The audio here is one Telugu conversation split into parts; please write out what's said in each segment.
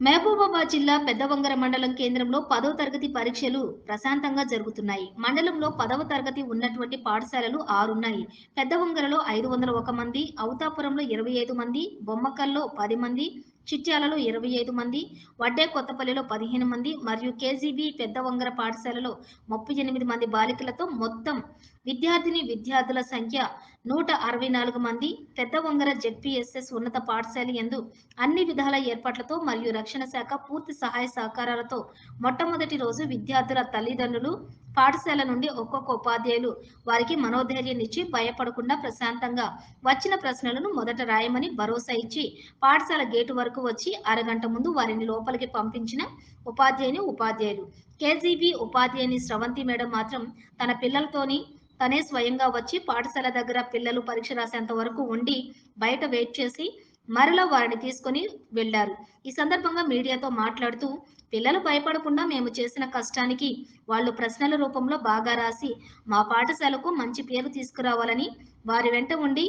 మహబూబాబాద్ జిల్లా పెద్దవంగర మండలం కేంద్రంలో పదవ తరగతి పరీక్షలు ప్రశాంతంగా జరుగుతున్నాయి. మండలంలో పదవ తరగతి ఉన్నటువంటి పాఠశాలలు ఆరున్నాయి. పెద్దవంగరలో ఐదు వందల ఒక మంది అవుతాపురంలో ఇరవై ఐదు మంది బొమ్మకల్లో పది మంది చిట్యాలలో ఇరవై ఐదు మంది వడ్డే కొత్తపల్లిలో పదిహేను మంది మరియు కేజీబీ పెద్దవంగర పాఠశాలలో ముప్పై ఎనిమిది మంది బాలికలతో మొత్తం విద్యార్థిని విద్యార్థుల సంఖ్య నూట అరవై నాలుగు మంది పెద్ద వంగర జెడ్పీఎస్ఎస్ ఉన్నత పాఠశాల యందు అన్ని విధాల ఏర్పాట్లతో మరియు రక్షణ శాఖ పూర్తి సహాయ సహకారాలతో మొట్టమొదటి రోజు విద్యార్థుల తల్లిదండ్రులు పాఠశాల నుండి ఒక్కొక్క ఉపాధ్యాయులు వారికి మనోధైర్యం ఇచ్చి భయపడకుండా ప్రశాంతంగా వచ్చిన ప్రశ్నలను మొదట రాయమని భరోసా ఇచ్చి పాఠశాల గేటు వరకు వచ్చి అరగంట ముందు వారిని లోపలికి పంపించిన ఉపాధ్యాయుని ఉపాధ్యాయులు. కేజీబీ ఉపాధ్యాయుని స్రవంతి మేడం మాత్రం తన పిల్లలతోని తనే స్వయంగా వచ్చి పాఠశాల దగ్గర పిల్లలు పరీక్ష రాసేంత వరకు ఉండి బయట వెయిట్ చేసి మరలా వారిని తీసుకొని వెళ్ళారు ఈ సందర్భంగా మీడియాతో మాట్లాడుతూ పిల్లలు భయపడకుండా మేము చేసిన కష్టానికి వాళ్ళు ప్రశ్నల రూపంలో బాగా రాసి మా పాఠశాలకు మంచి పేరు తీసుకురావాలని వారి వెంట ఉండి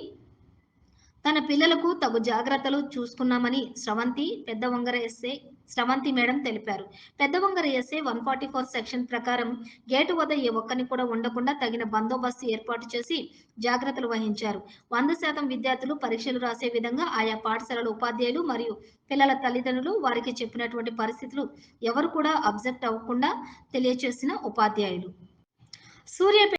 తన పిల్లలకు తగు జాగ్రత్తలు చూసుకున్నామని స్రవంతి పెద్ద వంగర ఎస్ఏ స్రవంతి మేడం తెలిపారు. Peddavangara S A one forty four section ప్రకారం గేటు వద్ద ఏ ఒక్కరిని కూడా ఉండకుండా తగిన బందోబస్తు ఏర్పాటు చేసి జాగ్రత్తలు వహించారు. వంద శాతం విద్యార్థులు పరీక్షలు రాసే విధంగా ఆయా పాఠశాలల ఉపాధ్యాయులు మరియు పిల్లల తల్లిదండ్రులు వారికి చెప్పినటువంటి పరిస్థితులు ఎవరు కూడా అబ్జెక్ట్ అవ్వకుండా తెలియచేసిన ఉపాధ్యాయులు. సూర్యాపేట